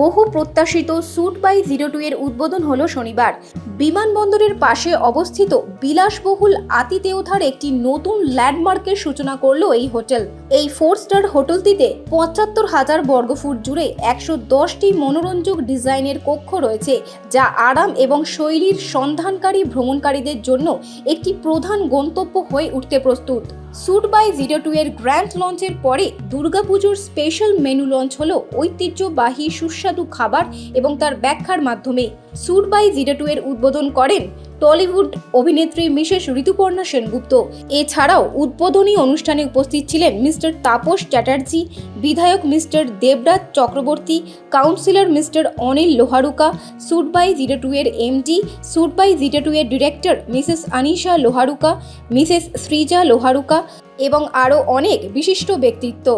বহু প্রত্যাশিত sweet by zero two এর উদ্বোধন হলো শনিবার। বিমানবন্দরের পাশে অবস্থিত বিলাসবহুল আতিথেয়তার একটি নতুন ল্যান্ডমার্কের সূচনা করল এই হোটেল। এই ফোর স্টার হোটেলটিতে পঁচাত্তর হাজার বর্গফুট জুড়ে একশো দশটি মনোরঞ্জক ডিজাইনের কক্ষ রয়েছে, যা আরাম এবং শৈলীর সন্ধানকারী ভ্রমণকারীদের জন্য একটি প্রধান গন্তব্য হয়ে উঠতে প্রস্তুত। স্যুট বাই জিরো টু এর গ্র্যান্ড লঞ্চের পরে দুর্গাপুজোর স্পেশাল মেনু লঞ্চ হলো ঐতিহ্যবাহী সুস্বাদু খাবার এবং তার ব্যাখ্যার মাধ্যমে। স্যুট বাই জিরো টু এর উদ্বোধন করেন টলিউড অভিনেত্রী মিসেস ঋতুপর্ণা সেনগুপ্ত। এছাড়াও উদ্বোধনী অনুষ্ঠানে উপস্থিত ছিলেন মিস্টার তাপস চ্যাটার্জি, বিধায়ক Mister Debraj Chakraborty, councillor Mister Anil Loharuka suit by zero two এর MD suit by zero two এর director Mrs Anisha Loharuka, Mrs Srija Loharuka এবং আরও অনেক বিশিষ্ট ব্যক্তিত্ব।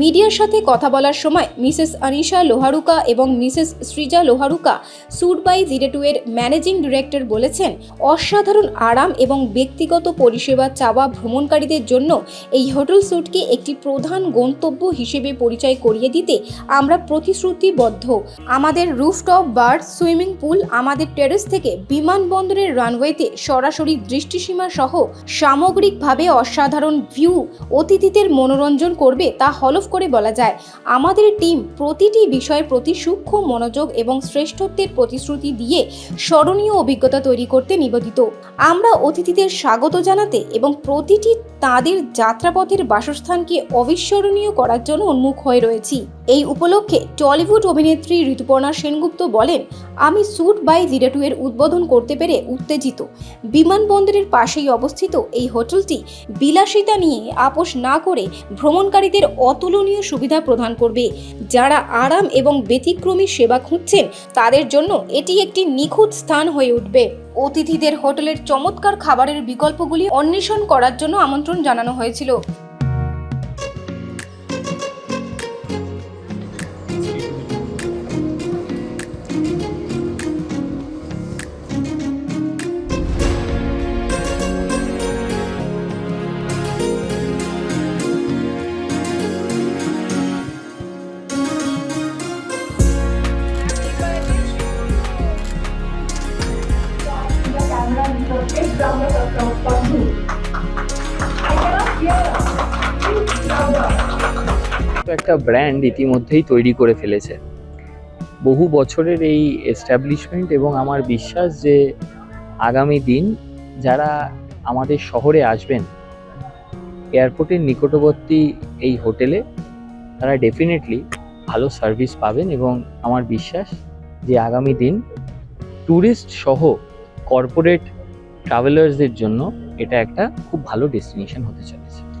মিডিয়ার সাথে কথা বলার সময় মিসেস আনিশা লোহারুকা এবং Mrs Srija Loharuka suit by zero two এর ম্যানেজিং ডিরেক্টর বলেছেন, অসাধারণ আরাম এবং ব্যক্তিগত পরিষেবা চাওয়া ভ্রমণকারীদের জন্য এই হোটেল স্যুটকে একটি প্রধান গন্তব্য হিসেবে পরিচয় করিয়ে দিতে আমরা প্রতিশ্রুতিবদ্ধ। আমাদের রুফটপ, বার, সুইমিং পুল, আমাদের টেরেস থেকে বিমানবন্দরের রানওয়েতে সরাসরি দৃষ্টিসীমা সহ সামগ্রিকভাবে অসাধারণ ভিউ অতিথিদের মনোরঞ্জন করবে তা হলফ করে বলা যায়। আমাদের টিম প্রতিটি বিষয়ের প্রতি সূক্ষ্ম মনোযোগ এবং শ্রেষ্ঠত্বের প্রতিশ্রুতি দিয়ে স্মরণীয় অভিজ্ঞতা তৈরি করতে নিবেদিত। আমরা অতিথিদের স্বাগত জানাতে এবং প্রতিটি তাদের যাত্রাপথের বাসস্থানকে অবিস্মরণীয় করার জন্য উন্মুখ হয়ে রয়েছি। এই উপলক্ষে টলিউড অভিনেত্রী ঋতুপর্ণা সেনগুপ্ত বলেন, আমি স্যুট বাই জিরো টু এর উদ্বোধন করতে পেরে উত্তেজিত। বিমানবন্দরের পাশেই অবস্থিত এই হোটেলটি বিলাসিতা নিয়ে আপোষ না করে ভ্রমণকারীদের অতুলনীয় সুবিধা প্রদান করবে। যারা আরাম এবং ব্যতিক্রমী সেবা খুঁজছেন, তাদের জন্য এটি একটি নিখুঁত স্থান হয়ে উঠবে। অতিথিদের হোটেলের চমৎকার খাবারের বিকল্পগুলি অন্বেষণ করার জন্য আমন্ত্রণ জানানো হয়েছিল। একটা ব্র্যান্ড ইতিমধ্যেই তৈরি করে ফেলেছে। বহু বছরের এই এস্টাবলিশমেন্ট এবং আমার বিশ্বাস যে আগামী দিন যারা আমাদের শহরে আসবেন এয়ারপোর্টের নিকটবর্তী এই হোটেলে তারা ডেফিনেটলি ভালো সার্ভিস পাবেন এবং আমার বিশ্বাস যে আগামী দিন ট্যুরিস্ট সহ কর্পোরেট ট্রাভেলার্সদের জন্য এটা একটা খুব ভালো ডেস্টিনেশন হতে চলেছে।